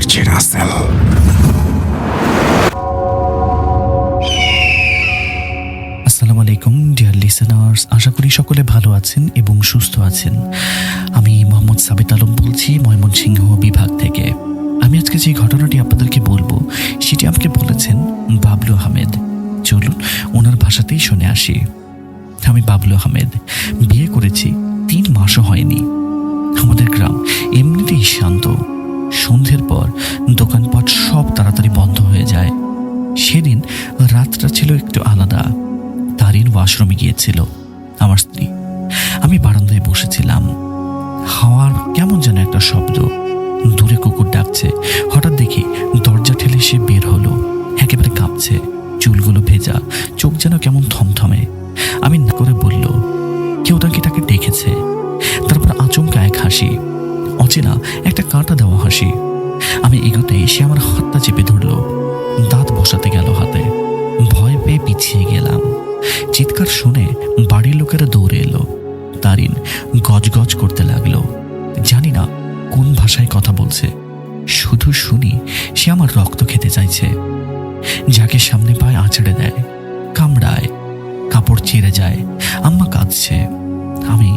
RJ Rasel. আসসালামু আলাইকুম, dear listeners. আশা করি সকলে ভালো আছেন এবং সুস্থ আছেন। আমি মোহাম্মদ সাবিত আলম বলছি, ময়মনসিংহ বিভাগ থেকে। আমি আজকে যে ঘটনাটি আপনাদেরকে বলব, সেটি আমাকে বলেছেন বাবলু আহমেদ। চলুন, ওনার ভাষাতেই শুনে আসি। আমি বাবলু আহমেদ, বিয়ে করেছি, তিন মাসও হয়নি। রাতটা ছিল একটু আলাদা। তারিন ওয়াশরুমে গিয়েছিল, আমার স্ত্রী। আমি বারান্দায় বসেছিলাম। হাওয়ার কেমন যেন একটা শব্দ। দূরে কুকুর ডাকছে। হঠাৎ দেখি দরজা ঠেলে সে বের হলো। একেবারে কাঁপছে। চুলগুলো ভেজা। চোখ যেন কেমন থমথমে। আমি না করে বলল, কেউ তাকে তাকে ডেকেছে? তারপর আচমকা এক হাসি। অচেনা একটা কাঁটা দেওয়া হাসি। আমি এগোতেই সে আমার হাতটা চেপে ধরলো। চিৎকার শুনে বাড়ির লোকেরা দৌড়ে এলো। তারিন গজগজ করতে লাগল। জানি না কোন ভাষায় কথা বলছে। শুধু শুনি সে আমার রক্ত খেতে চাইছে। যাকে সামনে পায় আঁচড়ে দেয়, কামড়ায়, কাপড় ছিঁড়ে যায়, আম্মা কাঁদছে। আমি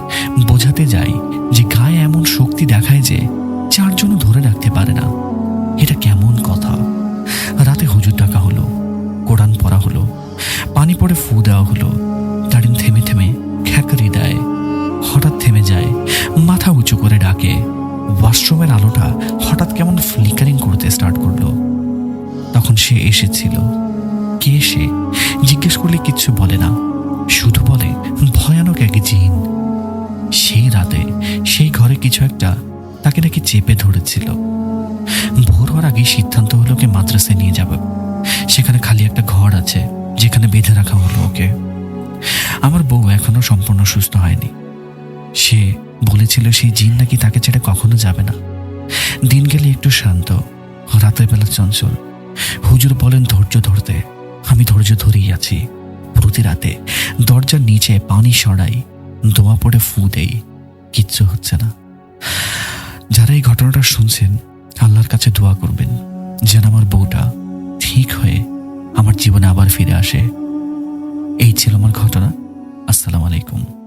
বোঝাতে যাই যে গায়ে এমন শক্তি দেখায় যে চারজনও ধরে রাখতে পারে না। এটা কেমন কথা? রাতে হুজুর ডাকা হলো, কোরআন পড়া হলো, পানি পড়ে ফু দেওয়া হলো সে এসেছিল। কে সে? জিজ্ঞেস করলে কিচ্ছু বলে না। শুধু বলে, ভয়ানক এক জিন। সেই রাতে সেই ঘরে কিছু একটা তাকে নাকি চেপে ধরেছিল। ভোর হওয়ার আগেই সিদ্ধান্ত হলো ওকে মাদ্রাসায় নিয়ে যাবে। সেখানে খালি একটা ঘর আছে, যেখানে বেঁধে রাখা হলো ওকে। আমার বউ এখনও সম্পূর্ণ সুস্থ হয়নি। সে বলেছিল সেই জিন নাকি তাকে ছেড়ে কখনো যাবে না। দিন গেলে একটু শান্ত, রাতের বেলা চঞ্চল। হুজুর বলেন, ধৈর্য ধরতে। আমি ধৈর্য ধরেই আছি। প্রতি রাতে দরজার নিচে পানি সরাই, দোয়া পড়ে ফু দেই। কিচ্ছু হচ্ছে না। যারা এই ঘটনাটা শুনছেন, আল্লাহর কাছে দোয়া করবেন, যেন আমার বউটা ঠিক হয়ে আমার জীবনে আবার ফিরে আসে। এই ছিল আমার ঘটনা। আসসালামু আলাইকুম।